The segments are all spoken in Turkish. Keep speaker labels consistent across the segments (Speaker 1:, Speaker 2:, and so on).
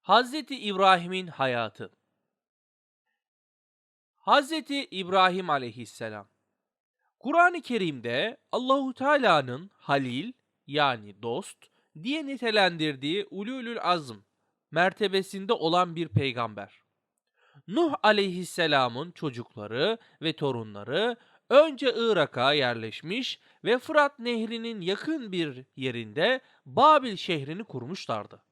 Speaker 1: Hazreti İbrahim'in hayatı Hazreti İbrahim aleyhisselam Kur'an-ı Kerim'de Allahu Teala'nın Halil yani dost diye nitelendirdiği ululül azm mertebesinde olan bir peygamber. Nuh aleyhisselamın çocukları ve torunları önce Irak'a yerleşmiş ve Fırat Nehri'nin yakın bir yerinde Babil şehrini kurmuşlardı.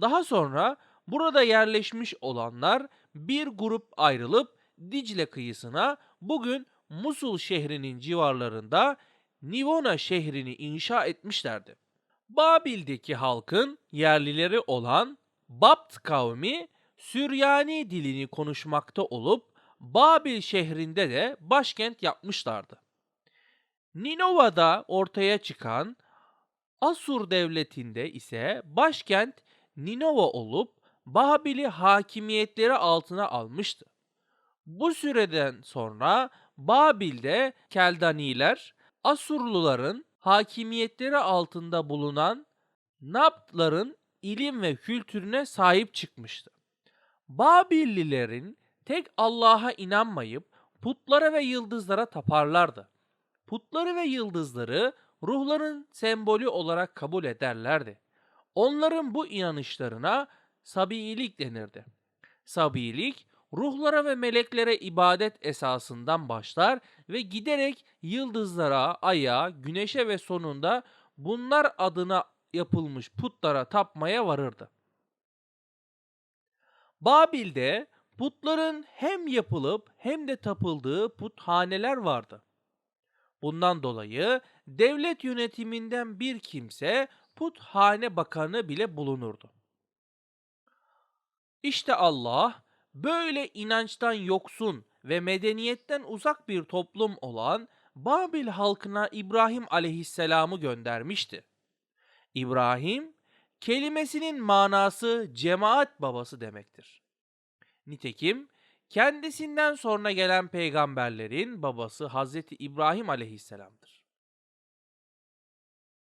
Speaker 1: Daha sonra burada yerleşmiş olanlar bir grup ayrılıp Dicle kıyısına bugün Musul şehrinin civarlarında Nivona şehrini inşa etmişlerdi. Babil'deki halkın yerlileri olan Bapt kavmi Süryani dilini konuşmakta olup Babil şehrinde de başkent yapmışlardı. Ninova'da ortaya çıkan Asur devletinde ise başkent Ninova olup Babil'i hakimiyetleri altına almıştı. Bu süreden sonra Babil'de Keldaniler, Asurluların hakimiyetleri altında bulunan Naptların ilim ve kültürüne sahip çıkmıştı. Babillilerin tek Allah'a inanmayıp putlara ve yıldızlara taparlardı. Putları ve yıldızları ruhların sembolü olarak kabul ederlerdi. Onların bu inanışlarına sabiilik denirdi. Sabiilik, ruhlara ve meleklere ibadet esasından başlar ve giderek yıldızlara, aya, güneşe ve sonunda bunlar adına yapılmış putlara tapmaya varırdı. Babil'de putların hem yapılıp hem de tapıldığı puthaneler vardı. Bundan dolayı devlet yönetiminden bir kimse puthane bakanı bile bulunurdu. İşte Allah böyle inançtan yoksun ve medeniyetten uzak bir toplum olan Babil halkına İbrahim aleyhisselamı göndermişti. İbrahim kelimesinin manası cemaat babası demektir. Nitekim kendisinden sonra gelen peygamberlerin babası Hazreti İbrahim aleyhisselamdır.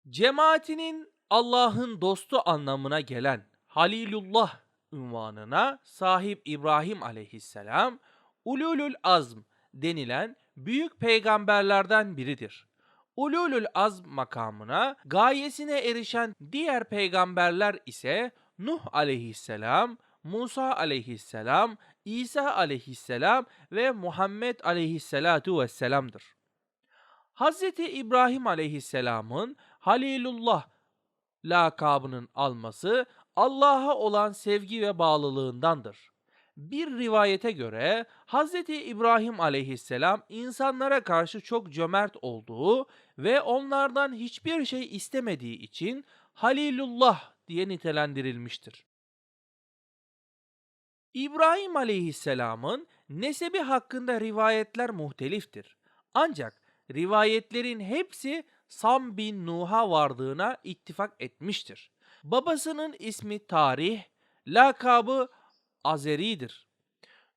Speaker 1: Cemaatinin Allah'ın dostu anlamına gelen Halilullah ünvanına sahip İbrahim aleyhisselam Ululül Azm denilen büyük peygamberlerden biridir. Ululül Azm makamına gayesine erişen diğer peygamberler ise Nuh aleyhisselam, Musa aleyhisselam, İsa aleyhisselam ve Muhammed aleyhisselatu vesselam'dır. Hz. İbrahim aleyhisselamın Halilullah lakabının alması Allah'a olan sevgi ve bağlılığındandır. Bir rivayete göre Hz. İbrahim aleyhisselam insanlara karşı çok cömert olduğu ve onlardan hiçbir şey istemediği için Halilullah diye nitelendirilmiştir. İbrahim aleyhisselamın nesebi hakkında rivayetler muhteliftir. Ancak rivayetlerin hepsi Sam bin Nuh'a vardığına ittifak etmiştir. Babasının ismi Tarih, lakabı Azeri'dir.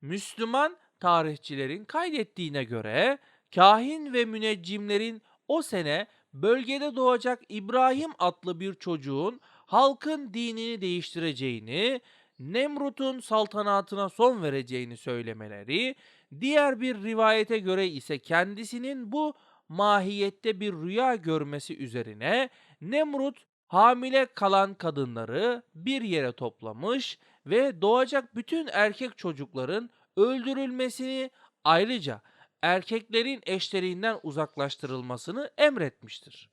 Speaker 1: Müslüman tarihçilerin kaydettiğine göre kahin ve müneccimlerin o sene bölgede doğacak İbrahim adlı bir çocuğun halkın dinini değiştireceğini, Nemrut'un saltanatına son vereceğini söylemeleri, diğer bir rivayete göre ise kendisinin bu mahiyette bir rüya görmesi üzerine Nemrut hamile kalan kadınları bir yere toplamış ve doğacak bütün erkek çocukların öldürülmesini ayrıca erkeklerin eşlerinden uzaklaştırılmasını emretmiştir.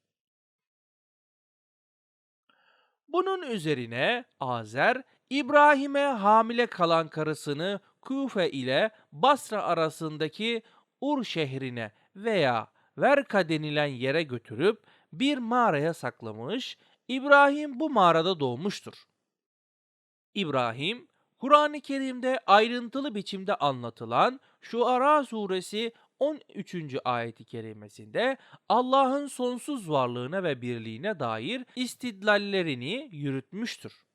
Speaker 1: Bunun üzerine Azer İbrahim'e hamile kalan karısını Kufe ile Basra arasındaki Ur şehrine veya Verka denilen yere götürüp bir mağaraya saklamış, İbrahim bu mağarada doğmuştur. İbrahim, Kur'an-ı Kerim'de ayrıntılı biçimde anlatılan Şuara suresi 13. ayeti kerimesinde Allah'ın sonsuz varlığına ve birliğine dair istidlallerini yürütmüştür.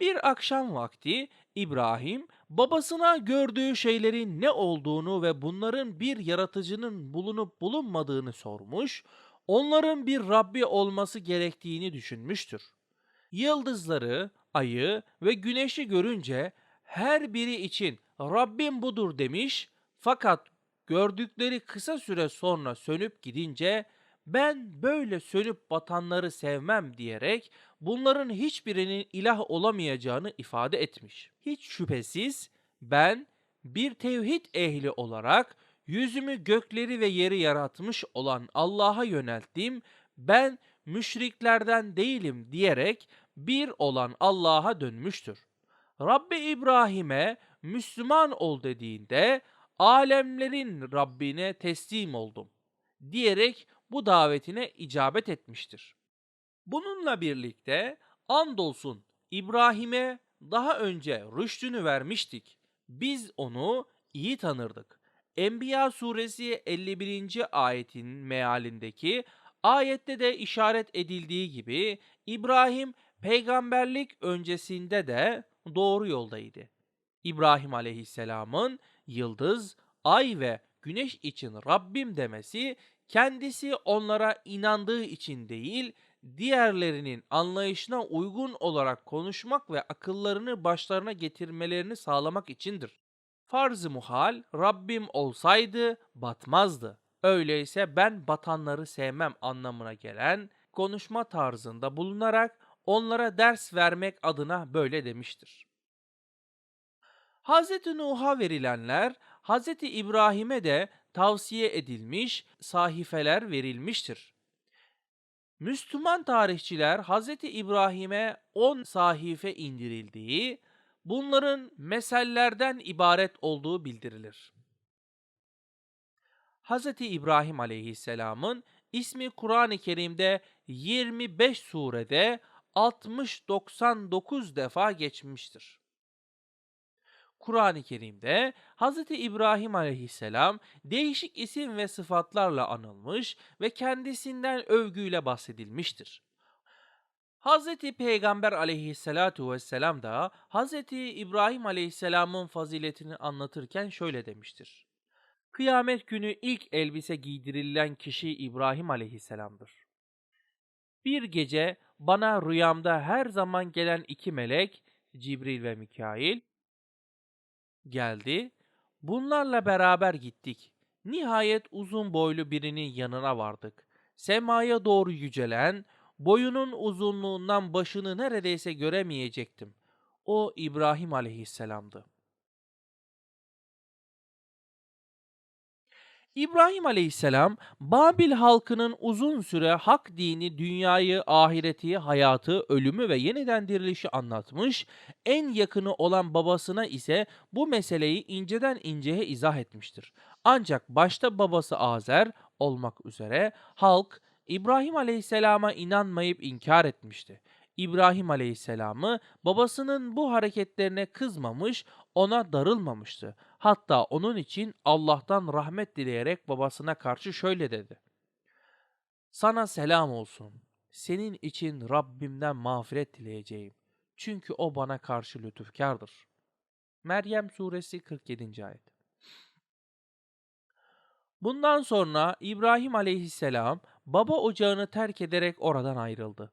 Speaker 1: Bir akşam vakti İbrahim babasına gördüğü şeylerin ne olduğunu ve bunların bir yaratıcının bulunup bulunmadığını sormuş, onların bir Rabbi olması gerektiğini düşünmüştür. Yıldızları, ayı ve güneşi görünce her biri için Rabbim budur demiş fakat gördükleri kısa süre sonra sönüp gidince ben böyle sönüp batanları sevmem diyerek bunların hiçbirinin ilah olamayacağını ifade etmiş. Hiç şüphesiz ben bir tevhid ehli olarak yüzümü gökleri ve yeri yaratmış olan Allah'a yönelttim. Ben müşriklerden değilim diyerek bir olan Allah'a dönmüştür. Rabbi İbrahim'e Müslüman ol dediğinde alemlerin Rabbine teslim oldum diyerek bu davetine icabet etmiştir. Bununla birlikte andolsun İbrahim'e daha önce rüştünü vermiştik. Biz onu iyi tanırdık. Enbiya suresi 51. ayetin mealindeki ayette de işaret edildiği gibi İbrahim peygamberlik öncesinde de doğru yoldaydı. İbrahim aleyhisselamın yıldız, ay ve güneş için Rabbim demesi kendisi onlara inandığı için değil, diğerlerinin anlayışına uygun olarak konuşmak ve akıllarını başlarına getirmelerini sağlamak içindir. Farz-ı muhal Rabbim olsaydı batmazdı. Öyleyse ben batanları sevmem anlamına gelen konuşma tarzında bulunarak onlara ders vermek adına böyle demiştir. Hz. Nuh'a verilenler Hz. İbrahim'e de tavsiye edilmiş sahifeler verilmiştir. Müslüman tarihçiler Hz. İbrahim'e 10 sahife indirildiği, bunların mesellerden ibaret olduğu bildirilir. Hz. İbrahim aleyhisselamın ismi Kur'an-ı Kerim'de 25 surede 60-99 defa geçmiştir. Kur'an-ı Kerim'de Hz. İbrahim aleyhisselam değişik isim ve sıfatlarla anılmış ve kendisinden övgüyle bahsedilmiştir. Hz. Peygamber aleyhissalatu vesselam da Hz. İbrahim aleyhisselamın faziletini anlatırken şöyle demiştir. Kıyamet günü ilk elbise giydirilen kişi İbrahim aleyhisselamdır. Bir gece bana rüyamda her zaman gelen iki melek, Cibril ve Mikail, geldi. Bunlarla beraber gittik. Nihayet uzun boylu birinin yanına vardık. Semaya doğru yücelen, boyunun uzunluğundan başını neredeyse göremeyecektim. O İbrahim aleyhisselamdı. İbrahim aleyhisselam, Babil halkının uzun süre hak dini, dünyayı, ahireti, hayatı, ölümü ve yeniden dirilişi anlatmış, en yakını olan babasına ise bu meseleyi inceden inceye izah etmiştir. Ancak başta babası Azer olmak üzere halk İbrahim aleyhisselama inanmayıp inkar etmişti. İbrahim aleyhisselamı babasının bu hareketlerine kızmamış, ona darılmamıştı. Hatta onun için Allah'tan rahmet dileyerek babasına karşı şöyle dedi. Sana selam olsun. Senin için Rabbimden mağfiret dileyeceğim. Çünkü o bana karşı lütufkardır. Meryem suresi 47. ayet. Bundan sonra İbrahim aleyhisselam baba ocağını terk ederek oradan ayrıldı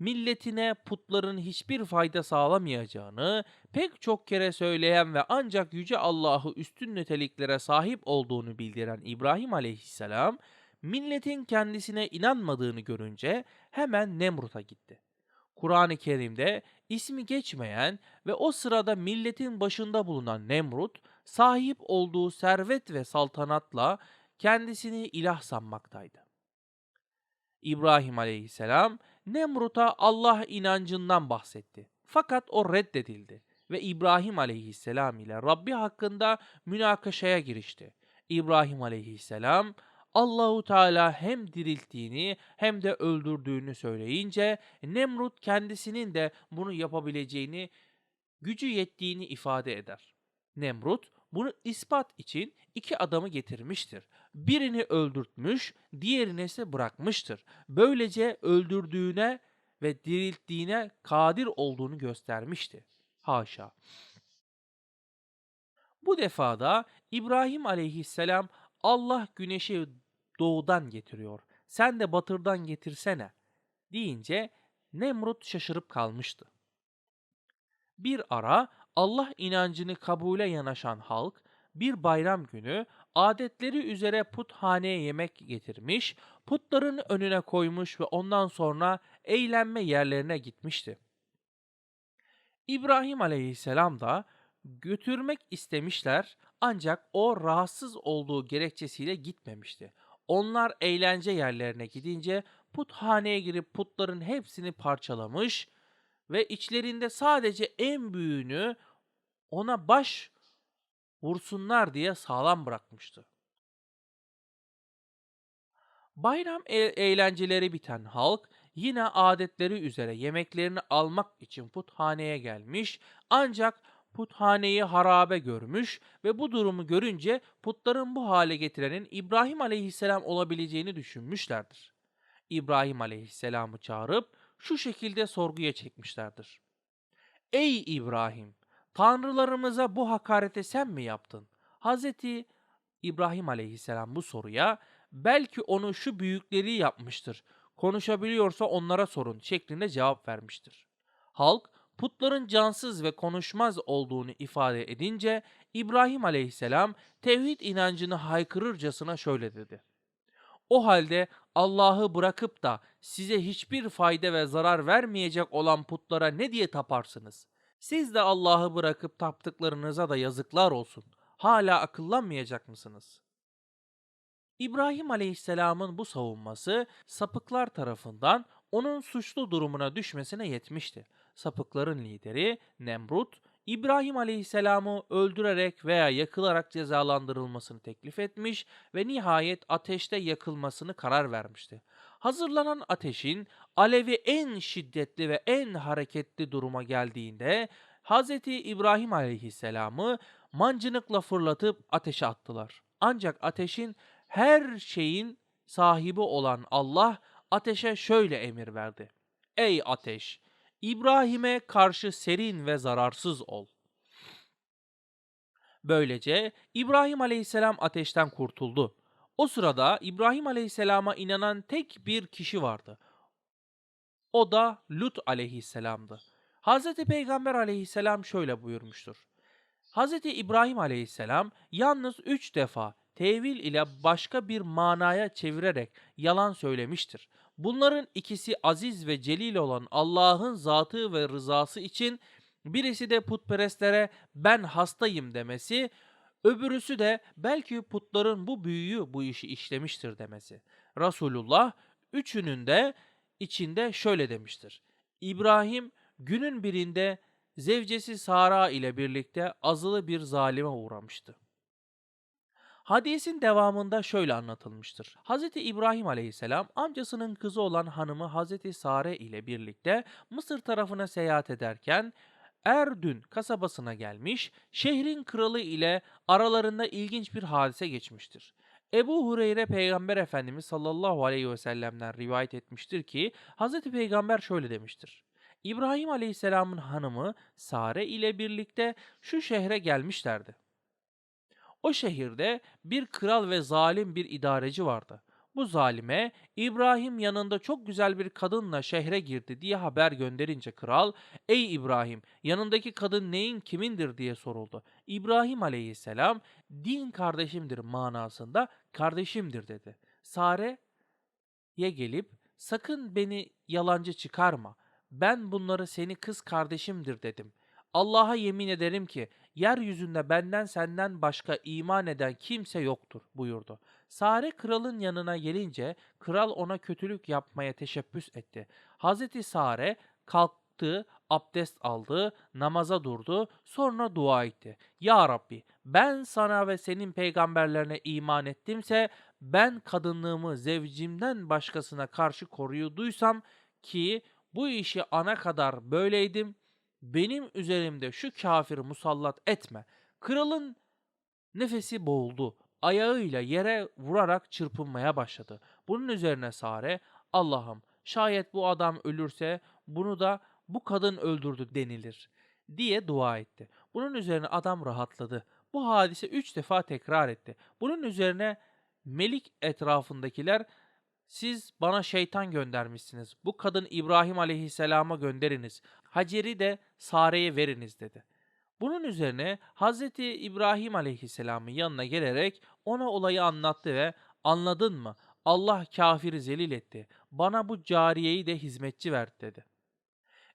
Speaker 1: milletine putların hiçbir fayda sağlamayacağını pek çok kere söyleyen ve ancak yüce Allah'ı üstün niteliklere sahip olduğunu bildiren İbrahim aleyhisselam, milletin kendisine inanmadığını görünce hemen Nemrut'a gitti. Kur'an-ı Kerim'de ismi geçmeyen ve o sırada milletin başında bulunan Nemrut, sahip olduğu servet ve saltanatla kendisini ilah sanmaktaydı. İbrahim aleyhisselam Nemrut'a Allah inancından bahsetti. Fakat o reddedildi ve İbrahim aleyhisselam ile Rabbi hakkında münakaşaya girişti. İbrahim aleyhisselam Allahu Teala hem dirilttiğini hem de öldürdüğünü söyleyince Nemrut kendisinin de bunu yapabileceğini, gücü yettiğini ifade eder. Nemrut bunu ispat için iki adamı getirmiştir. Birini öldürtmüş, diğerini ise bırakmıştır. Böylece öldürdüğüne ve dirilttiğine kadir olduğunu göstermişti. Haşa. Bu defada İbrahim aleyhisselam Allah güneşi doğudan getiriyor. Sen de batırdan getirsene deyince Nemrut şaşırıp kalmıştı. Bir ara Allah inancını kabule yanaşan halk bir bayram günü adetleri üzere puthaneye yemek getirmiş, putların önüne koymuş ve ondan sonra eğlenme yerlerine gitmişti. İbrahim aleyhisselam da götürmek istemişler ancak o rahatsız olduğu gerekçesiyle gitmemişti. Onlar eğlence yerlerine gidince puthaneye girip putların hepsini parçalamış ve içlerinde sadece en büyüğünü ona baş vursunlar diye sağlam bırakmıştı. Bayram e- eğlenceleri biten halk yine adetleri üzere yemeklerini almak için puthaneye gelmiş ancak puthaneyi harabe görmüş ve bu durumu görünce putların bu hale getirenin İbrahim aleyhisselam olabileceğini düşünmüşlerdir. İbrahim aleyhisselamı çağırıp şu şekilde sorguya çekmişlerdir. Ey İbrahim! Tanrılarımıza bu hakareti sen mi yaptın? Hazreti İbrahim aleyhisselam bu soruya belki onu şu büyükleri yapmıştır. Konuşabiliyorsa onlara sorun şeklinde cevap vermiştir. Halk putların cansız ve konuşmaz olduğunu ifade edince İbrahim aleyhisselam tevhid inancını haykırırcasına şöyle dedi. O halde Allah'ı bırakıp da size hiçbir fayda ve zarar vermeyecek olan putlara ne diye taparsınız? Siz de Allah'ı bırakıp taptıklarınıza da yazıklar olsun. Hala akıllanmayacak mısınız? İbrahim Aleyhisselam'ın bu savunması sapıklar tarafından onun suçlu durumuna düşmesine yetmişti. Sapıkların lideri Nemrut, İbrahim Aleyhisselam'ı öldürerek veya yakılarak cezalandırılmasını teklif etmiş ve nihayet ateşte yakılmasını karar vermişti. Hazırlanan ateşin alevi en şiddetli ve en hareketli duruma geldiğinde Hz. İbrahim Aleyhisselam'ı mancınıkla fırlatıp ateşe attılar. Ancak ateşin her şeyin sahibi olan Allah ateşe şöyle emir verdi. Ey ateş! İbrahim'e karşı serin ve zararsız ol. Böylece İbrahim aleyhisselam ateşten kurtuldu. O sırada İbrahim aleyhisselama inanan tek bir kişi vardı. O da Lut aleyhisselamdı. Hz. Peygamber aleyhisselam şöyle buyurmuştur. Hz. İbrahim aleyhisselam yalnız üç defa tevil ile başka bir manaya çevirerek yalan söylemiştir. Bunların ikisi aziz ve celil olan Allah'ın zatı ve rızası için birisi de putperestlere ben hastayım demesi, öbürüsü de belki putların bu büyüğü bu işi işlemiştir demesi. Resulullah üçünün de içinde şöyle demiştir. İbrahim günün birinde zevcesi Sara ile birlikte azılı bir zalime uğramıştı. Hadisin devamında şöyle anlatılmıştır. Hz. İbrahim aleyhisselam amcasının kızı olan hanımı Hz. Sare ile birlikte Mısır tarafına seyahat ederken Erdün kasabasına gelmiş, şehrin kralı ile aralarında ilginç bir hadise geçmiştir. Ebu Hureyre Peygamber Efendimiz sallallahu aleyhi ve sellem'den rivayet etmiştir ki Hz. Peygamber şöyle demiştir. İbrahim aleyhisselamın hanımı Sare ile birlikte şu şehre gelmişlerdi. O şehirde bir kral ve zalim bir idareci vardı. Bu zalime İbrahim yanında çok güzel bir kadınla şehre girdi diye haber gönderince kral, "Ey İbrahim, yanındaki kadın neyin kimindir?" diye soruldu. İbrahim aleyhisselam, "Din kardeşimdir" manasında kardeşimdir dedi. Sare'ye gelip, "Sakın beni yalancı çıkarma. Ben bunları seni kız kardeşimdir dedim. Allah'a yemin ederim ki yeryüzünde benden senden başka iman eden kimse yoktur buyurdu. Sare kralın yanına gelince kral ona kötülük yapmaya teşebbüs etti. Hazreti Sare kalktı, abdest aldı, namaza durdu, sonra dua etti. Ya Rabbi ben sana ve senin peygamberlerine iman ettimse ben kadınlığımı zevcimden başkasına karşı koruyuduysam ki bu işi ana kadar böyleydim benim üzerimde şu kafiri musallat etme. Kralın nefesi boğuldu. Ayağıyla yere vurarak çırpınmaya başladı. Bunun üzerine Sare, Allah'ım şayet bu adam ölürse bunu da bu kadın öldürdü denilir diye dua etti. Bunun üzerine adam rahatladı. Bu hadise üç defa tekrar etti. Bunun üzerine Melik etrafındakiler Siz bana şeytan göndermişsiniz. Bu kadın İbrahim aleyhisselama gönderiniz. Hacer'i de Sare'ye veriniz dedi. Bunun üzerine Hazreti İbrahim aleyhisselamın yanına gelerek ona olayı anlattı ve anladın mı? Allah kafiri zelil etti. Bana bu cariyeyi de hizmetçi ver dedi.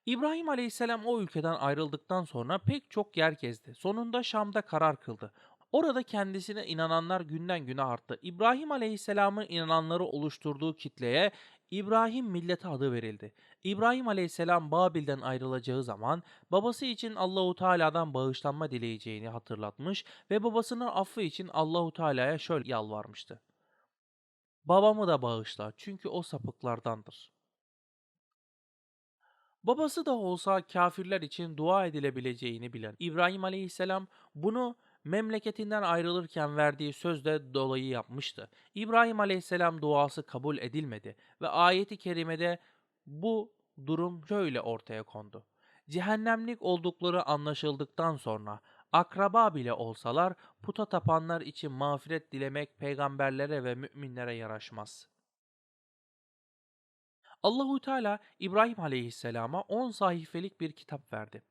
Speaker 1: İbrahim aleyhisselam o ülkeden ayrıldıktan sonra pek çok yer gezdi. Sonunda Şam'da karar kıldı. Orada kendisine inananlar günden güne arttı. İbrahim aleyhisselamın inananları oluşturduğu kitleye İbrahim milleti adı verildi. İbrahim aleyhisselam Babil'den ayrılacağı zaman babası için Allahu Teala'dan bağışlanma dileyeceğini hatırlatmış ve babasının affı için Allahu Teala'ya şöyle yalvarmıştı. Babamı da bağışla çünkü o sapıklardandır. Babası da olsa kâfirler için dua edilebileceğini bilen İbrahim Aleyhisselam bunu memleketinden ayrılırken verdiği sözde dolayı yapmıştı. İbrahim Aleyhisselam duası kabul edilmedi ve ayeti kerimede bu durum şöyle ortaya kondu. Cehennemlik oldukları anlaşıldıktan sonra akraba bile olsalar puta tapanlar için mağfiret dilemek peygamberlere ve müminlere yaraşmaz.'' Allahu Teala İbrahim Aleyhisselam'a 10 sayfelik bir kitap verdi.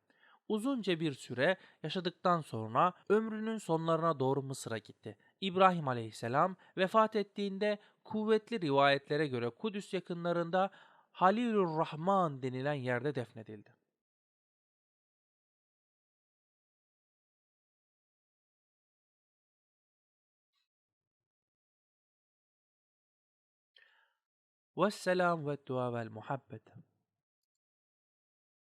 Speaker 1: Uzunca bir süre yaşadıktan sonra ömrünün sonlarına doğru Mısır'a gitti. İbrahim Aleyhisselam vefat ettiğinde kuvvetli rivayetlere göre Kudüs yakınlarında Halilur Rahman denilen yerde defnedildi. Dua vel muhabbet.